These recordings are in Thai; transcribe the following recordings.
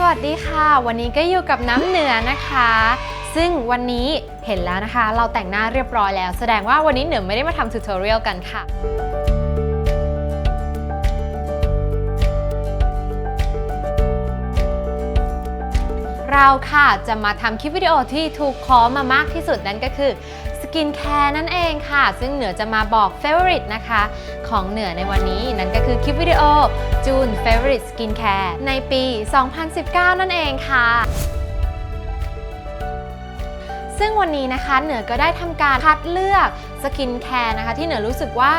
สวัสดีค่ะ วันนี้ก็อยู่กับน้ำเหนือนะคะ ซึ่งวันนี้เห็นแล้วนะคะ เราแต่งหน้าเรียบร้อยแล้ว แสดงว่าวันนี้เหนือไม่ได้มาทำทูตอเรียลกันค่ะเราค่ะจะมาทำคลิปวิดีโอที่ถูกขอมามากที่สุดนั่นก็คือ กินแคร์นั่นเองค่ะ ซึ่งเหนือจะมาบอก Favorite นะคะ ของเหนือในวันนี้นั่นก็คือคลิปวิดีโอจูน Favorite Skin Care ในปี 2019 นั่นเองค่ะซึ่งวันนี้นะคะเหนือก็ได้ทำการคัดเลือกสกินแคร์นะคะ ที่เหนือรู้สึกว่า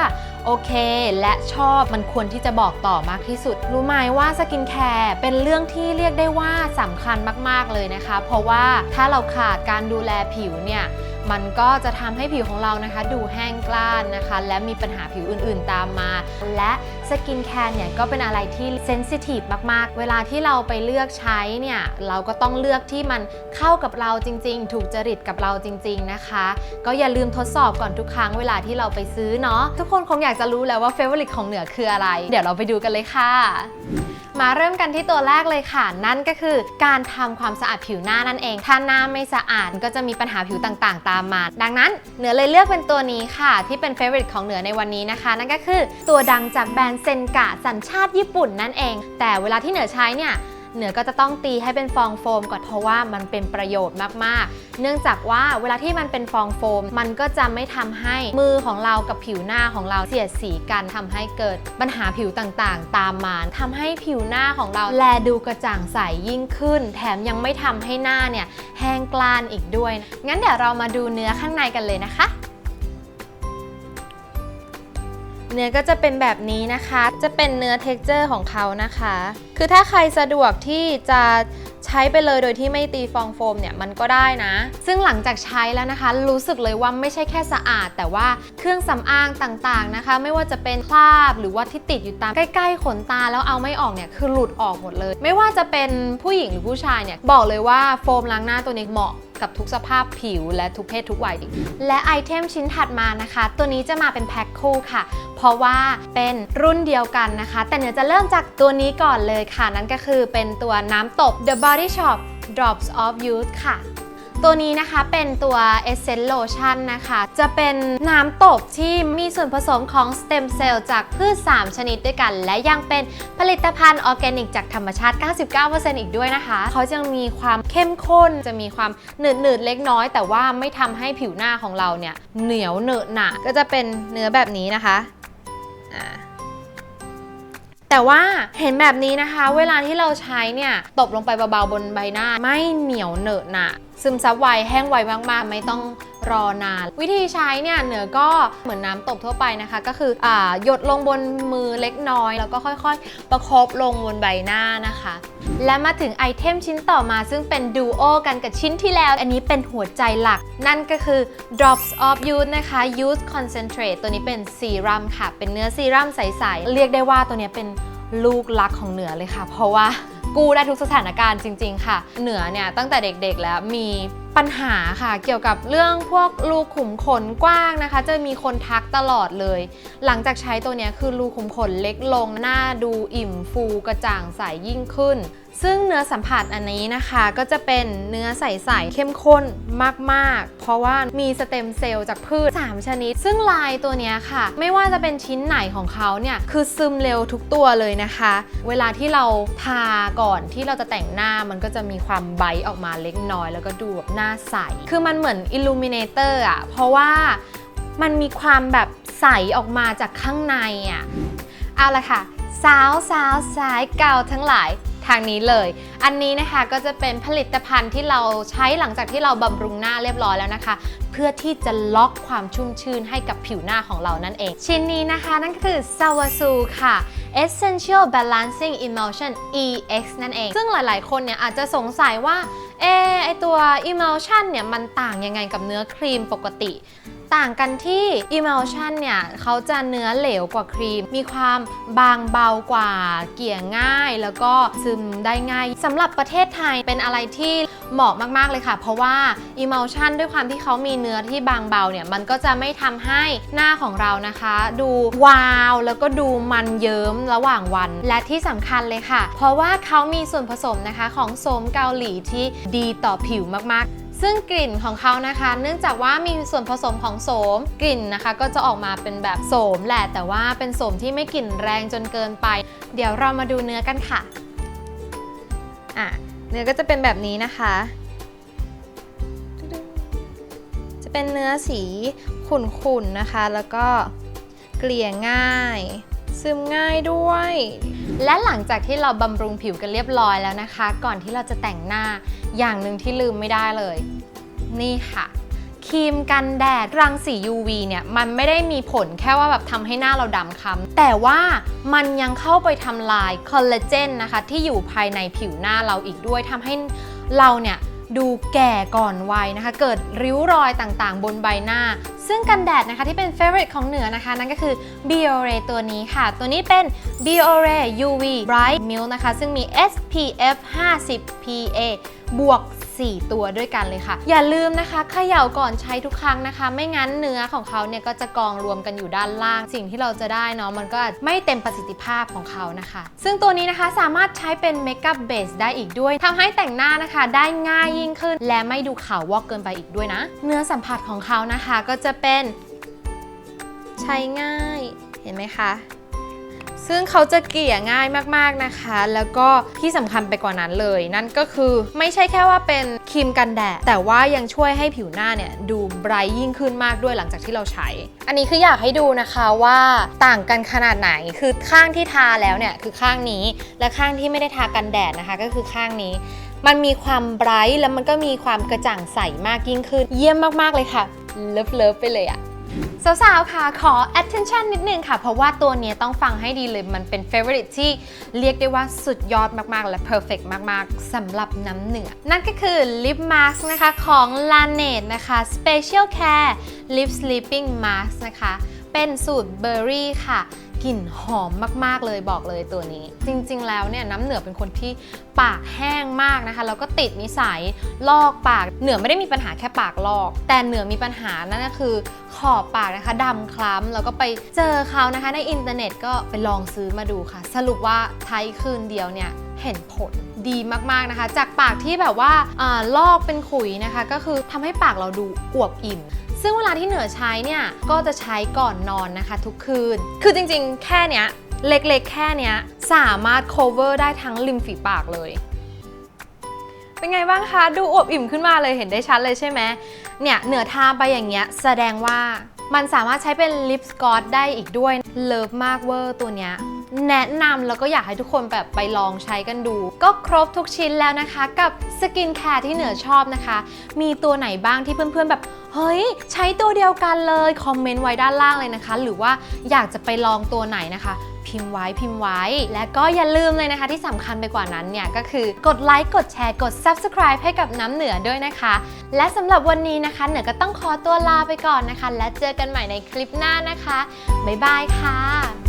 โอเค และชอบมันควรที่จะบอกต่อมากที่สุด รู้ไหมว่าสกินแคร์เป็นเรื่องที่เรียกได้ว่าสำคัญมากๆเลยนะคะ เพราะว่าถ้าเราขาดการดูแลผิวเนี่ย มันก็จะทำให้ผิวของเรานะคะ ดูแห้งกร้านนะคะ และมีปัญหาผิวอื่นๆตามมา และสกินแคร์เนี่ยก็เป็นอะไรที่เซนซิทีฟมากๆ เวลาที่เราไปเลือกใช้เนี่ยเราก็ต้องเลือกที่มันเข้ากับเราจริง ๆ ถูกจริตกับเราจริง ๆนะคะ ก็อย่าลืมทดสอบก่อนทุกครั้งเวลาที่เราไปซื้อเนาะทุกคนคงอยากจะรู้แล้วว่าเฟเวอร์ลิตของเหนือคืออะไร เดี๋ยวเราไปดูกันเลยค่ะ มาเริ่มกันที่ตัวแรกเลยค่ะ นั่นก็คือการทำความสะอาดผิวหน้านั่นเอง ถ้าหน้าไม่สะอาดก็จะมีปัญหาผิวต่างๆ ตามมา ดังนั้นเหนือเลยเลือกเป็นตัวนี้ค่ะ ที่เป็นเฟ v o r i t e ของเหนือในวันนี้นะคะ นั่นก็คือตัวดังจากแบรนด์เซนกะสัญชาติญี่ปุ่นนั่นเอง แต่เวลาที่เหนือใช้เนี่ย เหนือก็จะต้องตีให้เป็นฟองโฟมก่อนเพราะว่ามันเป็นประโยชน์มากๆ เนื่องจากว่าเวลาที่มันเป็นฟองโฟม มันก็จะไม่ทำให้มือของเรากับผิวหน้าของเราเสียดสีกันทำให้เกิดปัญหาผิวต่างๆ ตามมาทำให้ผิวหน้าของเราแลดูกระจ่างใสยิ่งขึ้น แถมยังไม่ทำให้หน้าเนี่ยแห้งกล้านอีกด้วย งั้นเดี๋ยวเรามาดูเนื้อข้างในกันเลยนะคะเนื้อก็จะเป็นแบบนี้นะคะ จะเป็นเนื้อเท็กเจอร์ของเขานะคะ คือถ้าใครสะดวกที่จะใช้ไปเลยโดยที่ไม่ตีฟองโฟมเนี่ยมันก็ได้นะ ซึ่งหลังจากใช้แล้วนะคะ รู้สึกเลยว่าไม่ใช่แค่สะอาด แต่ว่าเครื่องสำอางต่างๆนะคะ ไม่ว่าจะเป็นคราบหรือว่าที่ติดอยู่ตามใกล้ๆขนตาแล้วเอาไม่ออกเนี่ยคือหลุดออกหมดเลย ไม่ว่าจะเป็นผู้หญิงหรือผู้ชายเนี่ยบอกเลยว่าโฟมล้างหน้าตัวนี้เหมาะกับทุกสภาพผิวและทุกเพศทุกวัยดิและไอเทมชิ้นถัดมานะคะ ตัวนี้จะมาเป็นแพ็คคู่ค่ะ เพราะว่าเป็นรุ่นเดียวกันนะคะ แต่เดี๋ยวจะเริ่มจากตัวนี้ก่อนเลยค่ะ นั่นก็คือเป็นตัวน้ำตบ The Body Shop Drops of Youth ค่ะ ตัวนี้นะคะเป็นตัว Essence Lotion นะคะ จะเป็นน้ำตบที่มีส่วนผสมของสเต็มเซลล์จากพืช 3 ชนิดด้วยกัน และยังเป็นผลิตภัณฑ์ออร์แกนิกจากธรรมชาติ 99%อีกด้วยนะคะ เขาจะมีความเข้มข้น จะมีความหนืดหนืดๆเล็กน้อย แต่ว่าไม่ทำให้ผิวหน้าของเราเนี่ยเหนียวเหนอะหนะก็จะเป็นเนื้อแบบนี้นะคะอ่า แต่ว่าเห็นแบบนี้นะคะ เวลาที่เราใช้เนี่ยตบลงไปเบาๆบนใบหน้า ไม่เหนียวเหนอะหนะซึมซับไวแห้งไวมากๆ ไม่ต้อง รอนาน วิธีใช้เนี่ยเหนือก็เหมือนน้ำตบทั่วไปนะคะ ก็คืออหยดลงบนมือเล็กน้อย แล้วก็ค่อยๆ ประคบลงบนใบหน้านะคะ และมาถึงไอเทมชิ้นต่อมาซึ่งเป็นดูโอกันกับชิ้นที่แล้ว อันนี้เป็นหัวใจหลัก นั่นก็คือ drops of youth นะคะ youth concentrate ตัวนี้เป็นซีรัมค่ะ เป็นเนื้อซีรัมใสๆเรียกได้ว่าตัวนี้เป็นลูกรักของเหนือเลยค่ะ เพราะว่า กู้ได้ทุกสถานการณ์จริง ๆ ค่ะ เหนือเนี่ยตั้งแต่เด็กๆแล้วมีปัญหาค่ะเกี่ยวกับเรื่องพวกรูขุมขนกว้างนะคะ จะมีคนทักตลอดเลย หลังจากใช้ตัวนี้คือรูขุมขนเล็กลงหน้าดูอิ่มฟูกระจ่างใสยิ่งขึ้น ซึ่งเนื้อสัมผัสอันนี้นะคะก็จะเป็นเนื้อใสๆเข้มข้นมากๆ เพราะว่ามีสเต็มเซลล์จากพืช 3 ชนิด ซึ่งลายตัวนี้ค่ะ ไม่ว่าจะเป็นชิ้นไหนของเขาเนี่ยคือซึมเร็วทุกตัวเลยนะคะ เวลาที่เราทาก่อนที่เราจะแต่งหน้ามันก็จะมีความไบต์ออกมาเล็กน้อย แล้วก็ดูแบบหน้าใส คือมันเหมือนอิลูมิเนเตอร์อะเพราะว่ามันมีความแบบใสออกมาจากข้างในอะเอาละค่ะ สาวสาวสายเก่าทั้งหลาย ทางนี้เลย อันนี้นะคะก็จะเป็นผลิตภัณฑ์ที่เราใช้หลังจากที่เราบำรุงหน้าเรียบร้อยแล้วนะคะ เพื่อที่จะล็อกความชุ่มชื่นให้กับผิวหน้าของเรานั่นเอง ชิ้นนี้นะคะนั่นก็คือ s a w a s u ค่ะ Essential Balancing Emulsion EX นั่นเอง ซึ่งหลายๆ คนเนี่ยอาจจะสงสัยว่าเออไอตัว emulsion เนี่ยมันต่างยังไงกับเนื้อครีมปกติ ต่างกันที่ emulsion เนี่ยเขาจะเนื้อเหลวกว่าครีม มีความบางเบากว่า เกี่ยง่าย แล้วก็ซึมได้ง่ายสำหรับประเทศไทยเป็นอะไรที่เหมาะมากๆเลยค่ะ เพราะว่า emulsion ด้วยความที่เขามีเนื้อที่บางเบาเนี่ยมันก็จะไม่ทำให้หน้าของเรานะคะ ดูวาวแล้วก็ดูมันเยิ้มระหว่างวัน และที่สำคัญเลยค่ะ เพราะว่าเขามีส่วนผสมนะคะของโสมเกาหลีที่ดีต่อผิวมากๆ ซึ่งกลิ่นของเขานะคะ เนื่องจากว่ามีส่วนผสมของโสมกลิ่นนะคะ ก็จะออกมาเป็นแบบโสมแหละแต่ว่าเป็นโสมที่ไม่กลิ่นแรงจนเกินไป เดี๋ยวเรามาดูเนื้อกันค่ะอะเนื้อก็จะเป็นแบบนี้นะคะ จะเป็นเนื้อสีขุ่นๆนะคะ แล้วก็เกลี่ยง่าย ซึมง่ายด้วย และหลังจากที่เราบำรุงผิวกันเรียบร้อยแล้วนะคะ ก่อนที่เราจะแต่งหน้าอย่างหนึ่งที่ลืมไม่ได้เลย นี่ค่ะครีมกันแดดรังสี UV เนี่ยมันไม่ได้มีผลแค่ว่าแบบทำให้หน้าเราดำคล้ำแต่ว่ามันยังเข้าไปทำลายคอลลาเจนนะคะที่อยู่ภายในผิวหน้าเราอีกด้วยทำให้เราเนี่ยดูแก่ก่อนวัยนะคะ เกิดริ้วรอยต่างๆ บนใบหน้า ซึ่งกันแดดนะคะที่เป็น favorite ของเหนือนะคะ นั่นก็คือ Biore ตัวนี้ค่ะ ตัวนี้เป็น Biore UV Bright Milk นะคะ ซึ่งมี SPF 50 PA บวก 4 ตัวด้วยกันเลยค่ะ อย่าลืมนะคะเขย่าก่อนใช้ทุกครั้งนะคะ ไม่งั้นเนื้อของเขาเนี่ยก็จะกองรวมกันอยู่ด้านล่าง สิ่งที่เราจะได้เนาะมันก็ไม่เต็มประสิทธิภาพของเขานะคะ ซึ่งตัวนี้นะคะสามารถใช้เป็นเมคอัพเบสได้อีกด้วยทำให้แต่งหน้านะคะได้ง่ายยิ่งขึ้น และไม่ดูขาววอกเกินไปอีกด้วยนะ เนื้อสัมผัสของเขานะคะก็จะเป็น ใช้ง่ายเห็นไหมคะ ซึ่งเขาจะเกลี่ยง่ายมากๆนะคะ แล้วก็ที่สำคัญไปกว่านั้นเลย นั่นก็คือไม่ใช่แค่ว่าเป็นครีมกันแดด แต่ว่ายังช่วยให้ผิวหน้าเนี่ยดูไบรท์ยิ่งขึ้นมากด้วยหลังจากที่เราใช้ อันนี้คืออยากให้ดูนะคะว่าต่างกันขนาดไหน คือข้างที่ทาแล้วเนี่ยคือข้างนี้ และข้างที่ไม่ได้ทากันแดดนะคะ ก็คือข้างนี้มันมีความไบรท์แล้วมันก็มีความกระจ่างใสมากยิ่งขึ้น เยี่ยมมาก ๆ เลยค่ะ เลิฟเลิฟไปเลยอะ สาวๆ ค่ะ ขอ attention นิดนึงค่ะ เพราะว่าตัวนี้ต้องฟังให้ดีเลย มันเป็น favorite ที่เรียกได้ว่าสุดยอดมากๆ และ perfect มากๆ สำหรับน้ำเหนือ นั่นก็คือ lip mask นะคะ ของ Laneige นะคะ special care lip sleeping mask นะคะ เป็นสูตรเบอร์รี่ค่ะกลิ่นหอมมาก ๆ เลยบอกเลยตัวนี้ จริง ๆ แล้วเนี่ยน้ำเหนือเป็นคนที่ปากแห้งมากนะคะ แล้วก็ติดนิสัยลอกปากเหนือไม่ได้มีปัญหาแค่ปากลอก แต่เหนือมีปัญหานั่นก็คือขอบปากนะคะดำคล้ำแล้วก็ไปเจอเขานะคะในอินเทอร์เน็ตก็ไปลองซื้อมาดูค่ะ สรุปว่าใช้คืนเดียวเนี่ยเห็นผลดีมากๆนะคะ จากปากที่แบบว่าอาลอกเป็นขุยนะคะ ก็คือทำให้ปากเราดูอวบอิ่ม ซึ่งเวลาที่เหนือใช้เนี่ยก็จะใช้ก่อนนอนนะคะ ทุกคืน คือจริงๆ แค่เนี้ยเล็กๆ แค่เนี้ยสามารถ cover ได้ทั้งริมฝีปากเลย เป็นไงบ้างคะ ดูอวบอิ่มขึ้นมาเลยเห็นได้ชัดเลยใช่ไหมเนี่ยเหนือทาไปอย่างเงี้ยแสดงว่ามันสามารถใช้เป็นลิปสกอตได้อีกด้วย เลิฟมากเวอร์ตัวเนี้ย แนะนำแล้วก็อยากให้ทุกคนแบบไปลองใช้กันดู ก็ครบทุกชิ้นแล้วนะคะกับสกินแคร์ที่เหนือชอบนะคะ มีตัวไหนบ้างที่เพื่อนๆแบบเฮ้ย ใช้ตัวเดียวกันเลย คอมเมนต์ไว้ด้านล่างเลยนะคะ หรือว่าอยากจะไปลองตัวไหนนะคะ พิมพ์ไว้พิมพ์ไว้ และก็อย่าลืมเลยนะคะที่สำคัญไปกว่านั้นเนี่ยก็คือกดไลค์กดแชร์กด subscribe ให้กับน้ำเหนือด้วยนะคะ และสำหรับวันนี้นะคะ เหนือก็ต้องขอตัวลาไปก่อนนะคะ และเจอกันใหม่ในคลิปหน้านะคะ บ๊ายบายค่ะ